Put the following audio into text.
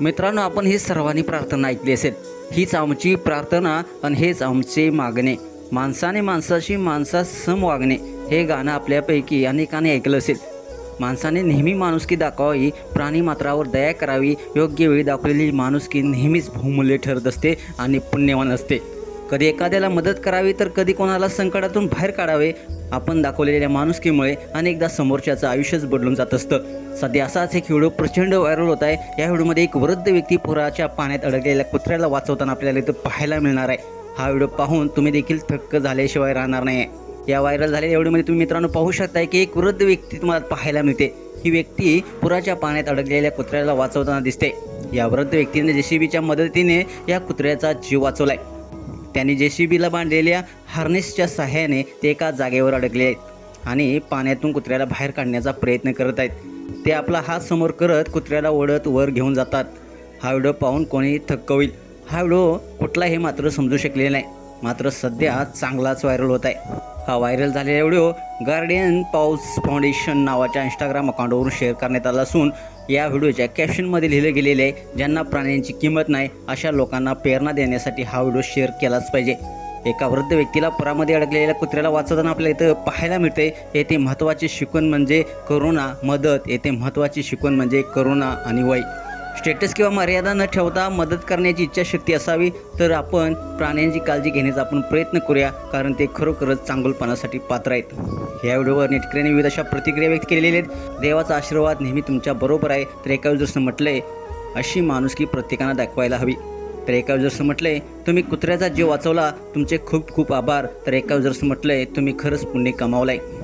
मित्रांनो आपण ही सर्वांनी प्रार्थना ऐकली असेल. हीच आमची प्रार्थना आणि हेच आमचे मागणे. माणसाने माणसाशी माणसासम सम वागणे हे गाणं आपल्यापैकी अनेकाने ऐकलं असेल. माणसाने नेहमी माणुसकी दाखवावी प्राणी मात्रावर दया करावी योग्य वेळी दाखवलेली माणुसकी नेहमीच बहुमूल्य ठरत असते आणि पुण्यवान असते. कधी एखाद्याला मदत करावी तर कधी कोणाला संकटातून बाहेर काढावे आपण दाखवलेल्या माणुसकीमुळे अनेकदा समोरच्याचं आयुष्यच बदलून जात असतं. सध्या असाच एक व्हिडिओ प्रचंड व्हायरल होत आहे. या व्हिडिओमध्ये एक वृद्ध व्यक्ती पुराच्या पाण्यात अडकलेल्या कुत्र्याला वाचवताना आपल्याला इथं पाहायला मिळणार आहे. हा व्हिडिओ पाहून तुम्ही देखील थक्क झाल्याशिवाय राहणार नाही. या व्हायरल झालेल्या व्हिडिओमध्ये तुम्ही मित्रांनो पाहू शकताय की एक वृद्ध व्यक्ती तुम्हाला पाहायला मिळते. ही व्यक्ती पुराच्या पाण्यात अडकलेल्या कुत्र्याला वाचवताना दिसते. या वृद्ध व्यक्तीने जेसीबीच्या मदतीने या कुत्र्याचा जीव वाचवलाय. त्यांनी जेसीबीला बांधलेल्या हार्नेसच्या सहाय्याने ते एका जागेवर अडकले आहेत आणि पाण्यातून कुत्र्याला बाहेर काढण्याचा प्रयत्न करत आहेत. ते आपला हात समोर करत कुत्र्याला ओढत वर घेऊन जातात. हा व्हिडिओ पाहून कोणी थक्क होईल. हा व्हिडिओ कुठला हे मात्र समजू शकले नाही. मात्र सध्या चांगलाच व्हायरल होत आहे. हा व्हायरल झालेला व्हिडिओ गार्डियन पाऊस फाउंडेशन नावाच्या इंस्टाग्राम अकाउंटवरून शेअर करण्यात आला असून या व्हिडिओच्या कॅप्शनमध्ये लिहिलं गेलेले आहे ज्यांना प्राण्यांची किंमत नाही अशा लोकांना प्रेरणा देण्यासाठी हा व्हिडिओ शेअर केलाच पाहिजे. एका वृद्ध व्यक्तीला पुरामध्ये अडकलेल्या कुत्र्याला वाचवताना आपल्याला इथं पाहायला मिळते येथे महत्त्वाची शिकवण म्हणजे करुणा मदत येथे महत्त्वाची शिकवण म्हणजे करुणा आणि वय. स्टेटस किंवा मर्यादा न ठेवता मदत करण्याची इच्छाशक्ती असावी तर आपण प्राण्यांची काळजी घेण्याचा आपण प्रयत्न करूया कारण ते खरोखरच चांगुलपणासाठी पात्र आहेत. या व्हिडिओवर नेटकऱ्यांनी विविध अशा प्रतिक्रिया व्यक्त केलेल्या आहेत. देवाचा आशीर्वाद नेहमी तुमच्या बरोबर आहे. तर एका जसं म्हटलंय अशी माणुसकी प्रत्येकांना दाखवायला हवी. तर एका जसं म्हटलंय तुम्ही कुत्र्याचा जीव वाचवला तुमचे खूप खूप आभार. तर एका जसं म्हटलंय तुम्ही खरंच पुण्य आहे